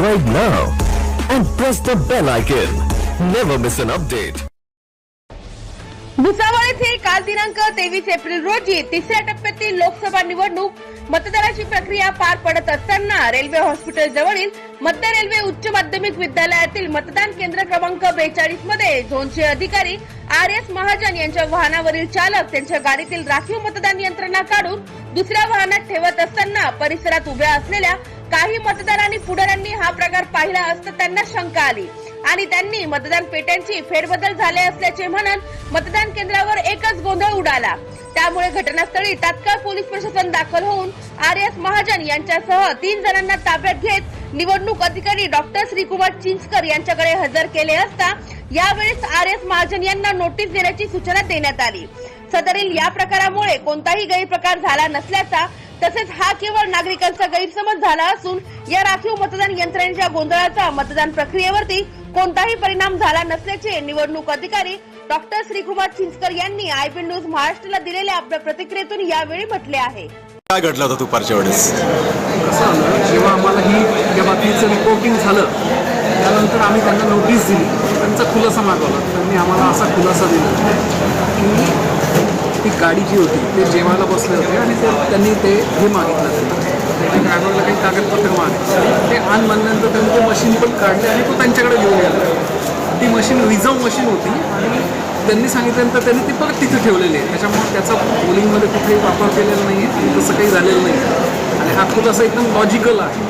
subscribe now and press the bell icon. Never miss an update. Bhusawal येथील काल दिनांक तेवीस एप्रिल रोजी तिसऱ्या टप्प्यातील लोकसभा निवडणूक मतदानाची प्रक्रिया पार पडत असताना रेल्वे हॉस्पिटल जवळील मध्य रेल्वे उच्च माध्यमिक विद्यालयातील मतदान केंद्र क्रमांक बेचाळीसमध्ये झोनचे अधिकारी आर एस महाजन यांच्या वाहनावरील चालक त्यांच्या गाडीतील राखीव मतदान यंत्रणा काढून दुसऱ्या वाहनात ठेवत असताना परिसरात उभ्या असलेल्या काही मतदारांनी पुढाऱ्यांनी हा प्रकार पाहिला असता त्यांना शंका आली. आणि त्यांनी मतदान पेट्यांची फेरबदल झाले असल्याचे म्हणत मतदान केंद्रावर एकच गोंधळ उडाला. त्यामुळे घटनास्थळी तात्काळ पोलीस प्रशासन दाखल होऊन आर एस महाजन यांच्यासह तीन जणांना ताब्यात घेत निवडणूक अधिकारी डॉक्टर श्रीकुमार चिंचकर यांच्याकडे हजर केले असता यावेळेस आर एस महाजन यांना नोटीस देण्याची सूचना देण्यात आली. सदरील या प्रकारामुळे कोणताही गैरप्रकार झाला नसल्याचा तसेच हा केवळ नागरिकांचा गैरसमज झाला असून या राखीव मतदान यंत्रणेच्या गोंधळाचा मतदान प्रक्रियेवरती कोणताही परिणाम झाला नसल्याचे निवडणूक अधिकारी डॉक्टर श्रीकुमार चिंचकर यांनी आयपी न्यूज महाराष्ट्राला दिलेल्या आपल्या प्रतिक्रियेतून यावेळी म्हटले आहे. काय घडलं होतं दुपारच्या वेळेस? जेव्हा आम्हाला ही या बातमीचं रिपोर्टिंग झालं त्यानंतर आम्ही त्यांना नोटीस दिली. त्यांचा खुलासा मागवला. त्यांनी आम्हाला असा खुलासा दिला. ती गाडी जी होती ते जेवायला बसले होते आणि ते त्यांनी ते हे मागितलं त्यांना. ड्रायव्हरला काही कागदपत्र मागितलं. ते आण म्हणल्यानंतर त्यांनी ते मशीन पण काढले आणि तो त्यांच्याकडे घेऊन गेला. ती मशीन रिझर्व मशीन होती आणि त्यांनी सांगितल्यानंतर त्यांनी ती परत तिथे ठेवलेली आहे. त्याच्यामुळे त्याचा पोलिंगमध्ये कुठेही वापर केलेला नाही आहे तसं काही झालेलं नाही आहे आणि हा असं एकदम लॉजिकल आहे.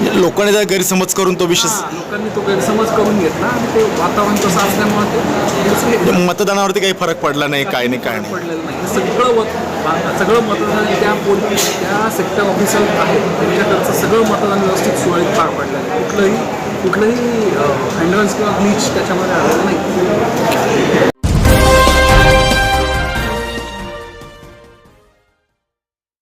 लोकांनी त्याचा गैरसमज करून तो विषय हा, लोकांनी तो गैरसमज करून घेतला आणि ते वातावरण तसं असल्यामुळे ते गैरसमज मतदानावरती काही फरक पडला नाही काय नाही काय नाही. पडलेलं नाही. सगळं वत सगळं मतदान त्या पोलीस त्या सेक्टर ऑफिसर आहेत त्यांच्याकडचं सगळं मतदान व्यवस्थित सुरळीत पार पडलेलं आहे कुठलंही कुठलंही हँडरन्स किंवा ग्लीच त्याच्यामध्ये आलेलं नाही.